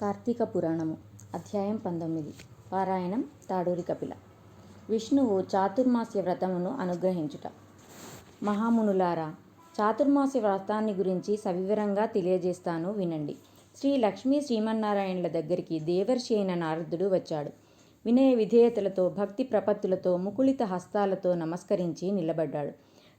కార్తీక పురాణము అధ్యాయం పంతొమ్మిది. పారాయణం తాడూరి కపిల. విష్ణువు చాతుర్మాస్య వ్రతమును అనుగ్రహించుట. మహామునులారా చాతుర్మాస్య వ్రతాన్ని గురించి సవివరంగా తెలియజేస్తాను వినండి. శ్రీ లక్ష్మీ శ్రీమన్నారాయణుల దగ్గరికి దేవర్షి అయిన నారదుడు వచ్చాడు. వినయ విధేయతలతో భక్తి ప్రపత్తులతో ముకుళిత హస్తాలతో నమస్కరించి నిలబడ్డాడు.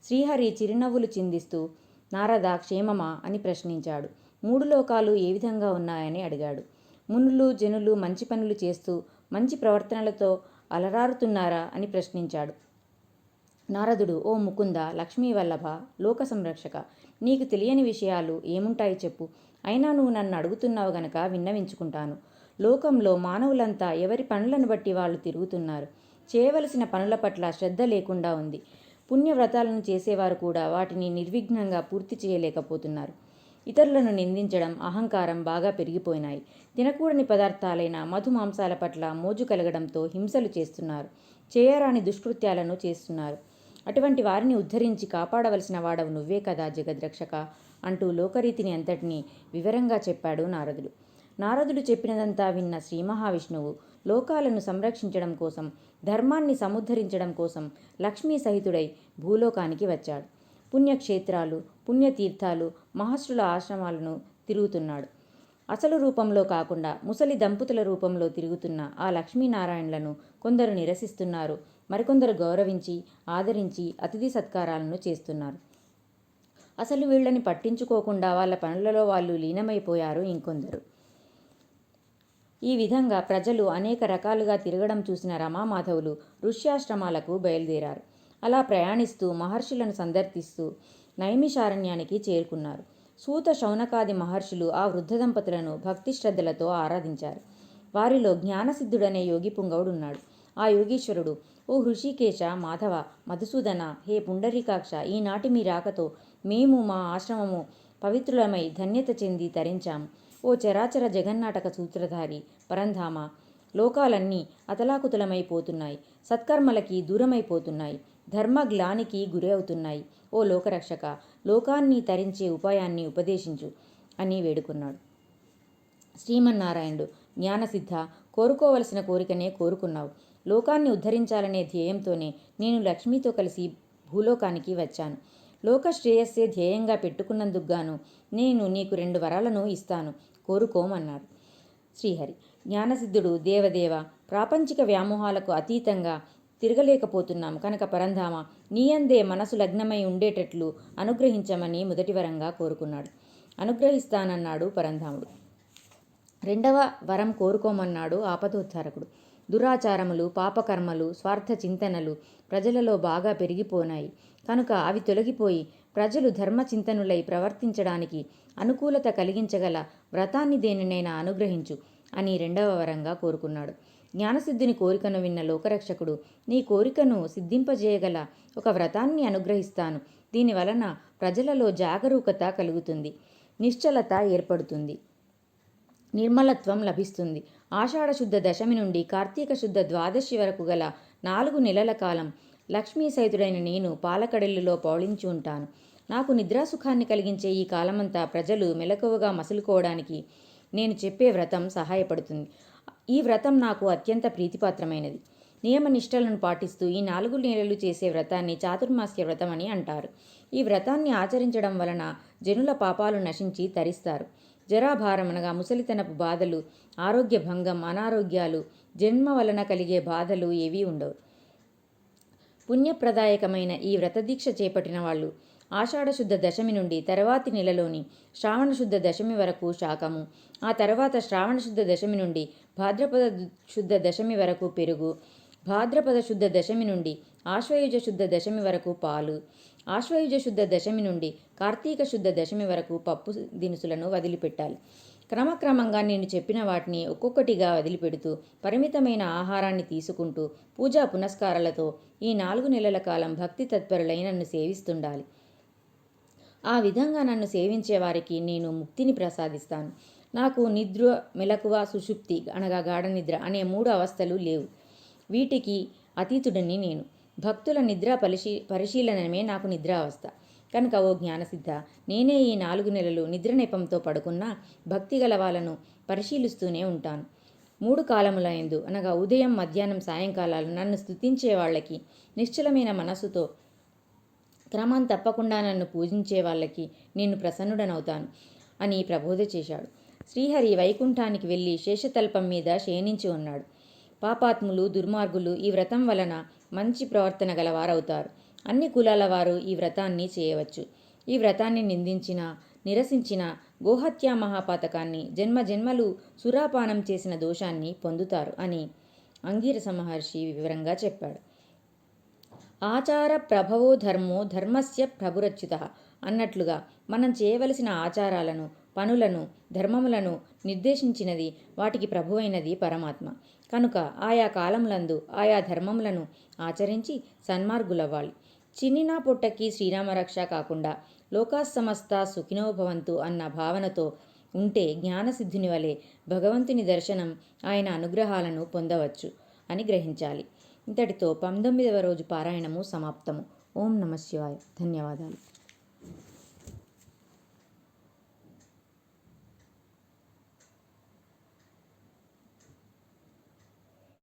శ్రీహరి చిరునవ్వులు చిందిస్తూ నారద క్షేమమా? అని ప్రశ్నించాడు. మూడు లోకాలు ఏ విధంగా ఉన్నాయని అడిగాడు. మునులు జనులు మంచి పనులు చేస్తూ మంచి ప్రవర్తనలతో అలరారుతున్నారా అని ప్రశ్నించాడు. నారదుడు ఓ ముకుంద లక్ష్మీ వల్లభ లోక సంరక్షక నీకు తెలియని విషయాలు ఏముంటాయి చెప్పు. అయినా నువ్వు నన్ను అడుగుతున్నావు గనక విన్నవించుకుంటాను. లోకంలో మానవులంతా ఎవరి పనులను బట్టి వాళ్ళు తిరుగుతున్నారు? చేయవలసిన పనుల పట్ల శ్రద్ధ లేకుండా ఉంది. పుణ్యవ్రతాలను చేసేవారు కూడా వాటిని నిర్విఘ్నంగా పూర్తి చేయలేకపోతున్నారు. ఇతరులను నిందించడం అహంకారం బాగా పెరిగిపోయినాయి. తినకూడని పదార్థాలైన మధుమాంసాల పట్ల మోజు కలగడంతో హింసలు చేస్తున్నారు. చేయరాని దుష్కృత్యాలను చేస్తున్నారు. అటువంటి వారిని ఉద్ధరించి కాపాడవలసిన వాడవు నువ్వే కదా జగద్రక్షక అంటూ లోకరీతిని అంతటినీ వివరంగా చెప్పాడు నారదుడు. నారదుడు చెప్పినదంతా విన్న శ్రీ మహావిష్ణువు లోకాలను సంరక్షించడం కోసం ధర్మాన్ని సముద్ధరించడం కోసం లక్ష్మీ సహితుడై భూలోకానికి వచ్చాడు. పుణ్యక్షేత్రాలు పుణ్యతీర్థాలు మహర్షుల ఆశ్రమాలను తిరుగుతున్నాడు. అసలు రూపంలో కాకుండా ముసలి దంపతుల రూపంలో తిరుగుతున్న ఆ లక్ష్మీనారాయణలను కొందరు నిరసిస్తున్నారు మరికొందరు గౌరవించి ఆదరించి అతిథి సత్కారాలను చేస్తున్నారు. అసలు వీళ్ళని పట్టించుకోకుండా వాళ్ళ పనులలో వాళ్ళు లీనమైపోయారు ఇంకొందరు. ఈ విధంగా ప్రజలు అనేక రకాలుగా తిరగడం చూసిన రమామాధవులు ఋష్యాశ్రమాలకు బయలుదేరారు. అలా ప్రయాణిస్తూ మహర్షులను సందర్శిస్తూ నైమిషారణ్యానికి చేరుకున్నారు. సూత శౌనకాది మహర్షులు ఆ వృద్ధ దంపతులను భక్తి శ్రద్ధలతో ఆరాధించారు. వారిలో జ్ఞానసిద్ధుడనే యోగి పుంగవుడున్నాడు. ఆ యోగీశ్వరుడు ఓ హృషికేశ మాధవ మధుసూదన హే పుండరీకాక్ష ఈనాటి మీ రాకతో మేము మా ఆశ్రమము పవిత్రులమై ధన్యత చెంది తరించాము. ఓ చరాచర జగన్నాటక సూత్రధారి పరంధామ లోకాలన్నీ అతలాకుతలమైపోతున్నాయి సత్కర్మలకి దూరమైపోతున్నాయి. ధర్మగ్లానికి గురి అవుతున్నాయి ఓ లోకరక్షక లోకాన్ని తరించే ఉపాయాన్ని ఉపదేశించు అని వేడుకున్నాడు. శ్రీమన్నారాయణుడు జ్ఞానసిద్ధ కోరుకోవలసిన కోరికనే కోరుకున్నావు. లోకాన్ని ఉద్ధరించాలనే ధ్యేయంతోనే నేను లక్ష్మితో కలిసి భూలోకానికి వచ్చాను. లోక శ్రేయస్సే ధ్యేయంగా పెట్టుకున్నందుకుగాను నేను నీకు రెండు వరాలను ఇస్తాను. కోరుకోమన్నాడు. శ్రీహరి జ్ఞానసిద్ధుడు దేవదేవ ప్రాపంచిక వ్యామోహాలకు అతీతంగా తిరగలేకపోతున్నాం కనుక పరంధామ నీయందే మనసు లగ్నమై ఉండేటట్లు అనుగ్రహించమని మొదటి వరంగా కోరుకున్నాడు. అనుగ్రహిస్తానన్నాడు పరంధాముడు. రెండవ వరం కోరుకోమన్నాడు ఆపదోద్ధారకుడు దురాచారములు పాపకర్మలు స్వార్థ చింతనలు ప్రజలలో బాగా పెరిగిపోనాయి. కనుక అవి తొలగిపోయి ప్రజలు ధర్మచింతనులై ప్రవర్తించడానికి అనుకూలత కలిగించగల వ్రతాన్ని దేనినైనా అనుగ్రహించు అని రెండవ వరంగా కోరుకున్నాడు. జ్ఞానసిద్ధిని కోరికను విన్న లోకరక్షకుడు నీ కోరికను సిద్ధింపజేయగల ఒక వ్రతాన్ని అనుగ్రహిస్తాను. దీని వలన ప్రజలలో జాగరూకత కలుగుతుంది నిశ్చలత ఏర్పడుతుంది నిర్మలత్వం లభిస్తుంది. ఆషాఢ శుద్ధ దశమి నుండి కార్తీక శుద్ధ ద్వాదశి వరకు గల నాలుగు నెలల కాలం లక్ష్మీ సైతుడైన నేను పాలకడెల్లులో పౌళించి ఉంటాను. నాకు నిద్రాసుఖాన్ని కలిగించే ఈ కాలమంతా ప్రజలు మెలకువగా మసులుకోవడానికి నేను చెప్పే వ్రతం సహాయపడుతుంది. ఈ వ్రతం నాకు అత్యంత ప్రీతిపాత్రమైనది. నియమ నిష్టలను పాటిస్తూ ఈ నాలుగు నెలలు చేసే వ్రతాన్ని చాతుర్మాస్య వ్రతం అని అంటారు. ఈ వ్రతాన్ని ఆచరించడం వలన జనుల పాపాలు నశించి తరిస్తారు. జరాభారం అనగా ముసలితనపు బాధలు ఆరోగ్య భంగం అనారోగ్యాలు జన్మ వలన కలిగే బాధలు ఏవీ ఉండవు. పుణ్యప్రదాయకమైన ఈ వ్రతదీక్ష చేపట్టిన వాళ్ళు ఆషాఢశుద్ధ దశమి నుండి తర్వాతి నెలలోని శ్రావణశుద్ధ దశమి వరకు శాకము ఆ తర్వాత శ్రావణశుద్ధ దశమి నుండి భాద్రపద శుద్ధ దశమి వరకు పెరుగు. భాద్రపద శుద్ధ దశమి నుండి ఆశ్వయుజ శుద్ధ దశమి వరకు పాలు. ఆశ్వయుజ శుద్ధ దశమి నుండి కార్తీక శుద్ధ దశమి వరకు పప్పు దినుసులను వదిలిపెట్టాలి. క్రమక్రమంగా నేను చెప్పిన వాటిని ఒక్కొక్కటిగా వదిలిపెడుతూ పరిమితమైన ఆహారాన్ని తీసుకుంటూ పూజా పునస్కారాలతో ఈ నాలుగు నెలల కాలం భక్తి తత్పరులై నన్ను సేవిస్తుండాలి. ఆ విధంగా నన్ను సేవించే వారికి నేను ముక్తిని ప్రసాదిస్తాను. నాకు నిద్ర మెలకువ సుషుప్తి అనగా గాఢ నిద్ర అనే మూడు అవస్థలు లేవు. వీటికి అతీతుడని నేను. భక్తుల నిద్ర పరిశీ పరిశీలనమే నాకు నిద్ర అవస్థ కనుక ఓ జ్ఞానసిద్ధ నేనే ఈ నాలుగు నెలలు నిద్ర నెపంతో పడుకున్న భక్తి గల వాళ్ళను పరిశీలిస్తూనే ఉంటాను. మూడు కాలములయందు అనగా ఉదయం మధ్యాహ్నం సాయంకాలాలు నన్ను స్తుతించే వాళ్ళకి నిశ్చలమైన మనస్సుతో క్రమం తప్పకుండా నన్ను పూజించే వాళ్ళకి నేను ప్రసన్నుడనవుతాను అని ప్రబోధ చేశాడు. శ్రీహరి వైకుంఠానికి వెళ్ళి శేషతల్పం మీద శయనించి ఉన్నాడు. పాపాత్ములు దుర్మార్గులు ఈ వ్రతం వలన మంచి ప్రవర్తన గలవారవుతారు. అన్ని కులాల వారు ఈ వ్రతాన్ని చేయవచ్చు. ఈ వ్రతాన్ని నిందించిన నిరసించిన గోహత్యా మహాపాతకాన్ని జన్మ జన్మలు సురాపానం చేసిన దోషాన్ని పొందుతారు అని అంగీరస మహర్షి వివరంగా చెప్పాడు. ఆచార ప్రభవో ధర్మో ధర్మస్య ప్రభురచ్యుత అన్నట్లుగా మనం చేయవలసిన ఆచారాలను పనులను ధర్మములను నిర్దేశించినది వాటికి ప్రభువైనది పరమాత్మ. కనుక ఆయా కాలములందు ఆయా ధర్మములను ఆచరించి సన్మార్గులవ్వాలి. చిన్నినా పొట్టకి శ్రీరామరక్ష కాకుండా లోకాసమస్త సుఖినోభవంతు అన్న భావనతో ఉంటే జ్ఞానసిద్ధుని వలె భగవంతుని దర్శనం ఆయన అనుగ్రహాలను పొందవచ్చు అని గ్రహించాలి. ఇంతటితో పంతొమ్మిదవ రోజు పారాయణము సమాప్తము. ఓం నమ శివాయ. ధన్యవాదాలు.